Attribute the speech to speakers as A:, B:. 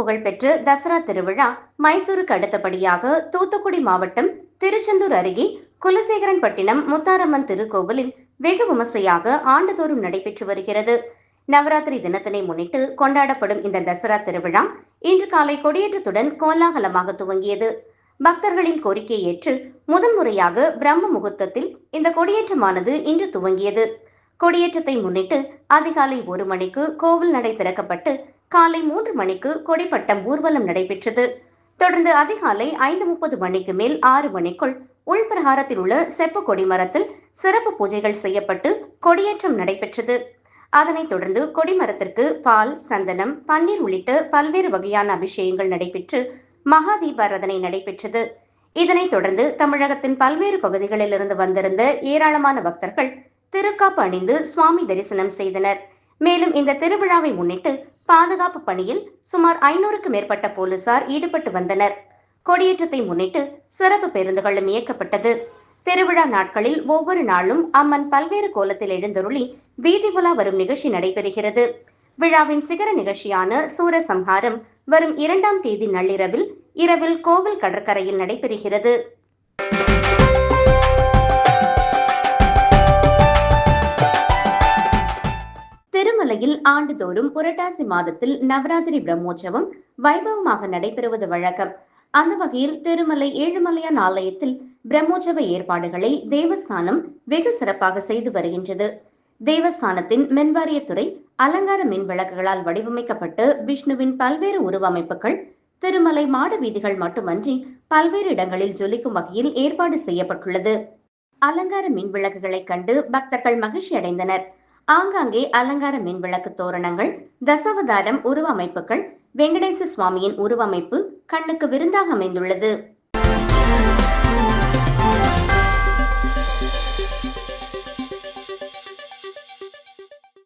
A: புகழ்பெற்ற தசரா திருவிழா மைசூருக்கு அடுத்தபடியாக தூத்துக்குடி மாவட்டம் திருச்செந்தூர் அருகே குலசேகரன்பட்டினம் முத்தாரம்மன் திருக்கோவிலில் வெகு விமர்சையாக ஆண்டுதோறும் நடைபெற்று வருகிறது. நவராத்திரி தினத்தினை முன்னிட்டு கொண்டாடப்படும் இந்த தசரா திருவிழா இன்று காலை கொடியேற்றத்துடன் கோலாகலமாக துவங்கியது. பக்தர்களின் கோரிக்கையை ஏற்று முதன்முறையாக பிரம்ம முகூர்த்தத்தில் இந்த கொடியேற்றமானது இன்று துவங்கியது. கொடியேற்றத்தை முன்னிட்டு அதிகாலை ஒரு மணிக்கு கோவில் நடை திறக்கப்பட்டு காலை மூன்று மணிக்கு கொடிப்பட்டம் ஊர்வலம் நடைபெற்றது. தொடர்ந்து அதிகாலை ஐந்து முப்பது மணிக்கு மேல் ஆறு மணிக்குள் உள்பிரகாரத்தில் உள்ள செப்பு கொடிமரத்தில் சிறப்பு பூஜைகள் செய்யப்பட்டு கொடியேற்றம் நடைபெற்றது. அதனைத் தொடர்ந்து கொடிமரத்திற்கு பால் சந்தனம் பன்னீர் உள்ளிட்ட பல்வேறு வகையான அபிஷேகங்கள் நடைபெற்று மகா தீபாராதனை நடைபெற்றது. இதனைத் தொடர்ந்து தமிழகத்தின் பல்வேறு பகுதிகளிலிருந்து வந்திருந்த ஏராளமான பக்தர்கள் திருக்காப்பு அணிந்து சுவாமி தரிசனம் செய்தனர். மேலும் இந்த திருவிழாவை முன்னிட்டு பாதுகாப்பு பணியில் சுமார் ஐநூறுக்கு மேற்பட்ட போலீசார் ஈடுபட்டு வந்தனர். கொடியேற்றத்தை முன்னிட்டு சிறப்பு பேருந்துகளும் இயக்கப்பட்டது. திருவிழா நாட்களில் ஒவ்வொரு நாளும் அம்மன் பல்வேறு கோலத்தில் எழுந்தருளி வீதி உலா வரும் நிகழ்ச்சி நடைபெறுகிறது. விழாவின் சிகர நிகழ்ச்சியான சூரசம்ஹாரம் வரும் இரண்டாம் தேதி நள்ளிரவில் இரவில் கோவில் கடற்கரையில் நடைபெறுகிறது. திருமலையில் ஆண்டுதோறும் புரட்டாசி மாதத்தில் நவராத்திரி பிரம்மோற்சவம் வைபவமாக நடைபெறுவது வழக்கம். அந்த வகையில் திருமலை ஏழுமலையான் ஆலயத்தில் பிரம்மோற்சவ ஏற்பாடுகளை தேவஸ்தானம் வெகு சிறப்பாக செய்து வருகின்றது. தேவஸ்தானத்தின் மின்வாரியத்துறை அலங்கார மின் விளக்குகளால் வடிவமைக்கப்பட்டு விஷ்ணுவின் பல்வேறு உருவமைப்புகள் திருமலை மாட வீதிகள் மட்டுமன்றி பல்வேறு இடங்களில் ஜொலிக்கும் வகையில் ஏற்பாடு செய்யப்பட்டுள்ளது. அலங்கார மின் விளக்குகளை கண்டு பக்தர்கள் மகிழ்ச்சி அடைந்தனர் ஆங்காங்கே அலங்கார மின்விளக்கு தோரணங்கள் தசவதாரம் உருவமைப்புகள் வெங்கடேச சுவாமியின் உருவமைப்பு கண்ணுக்கு விருந்தாக அமைந்துள்ளது.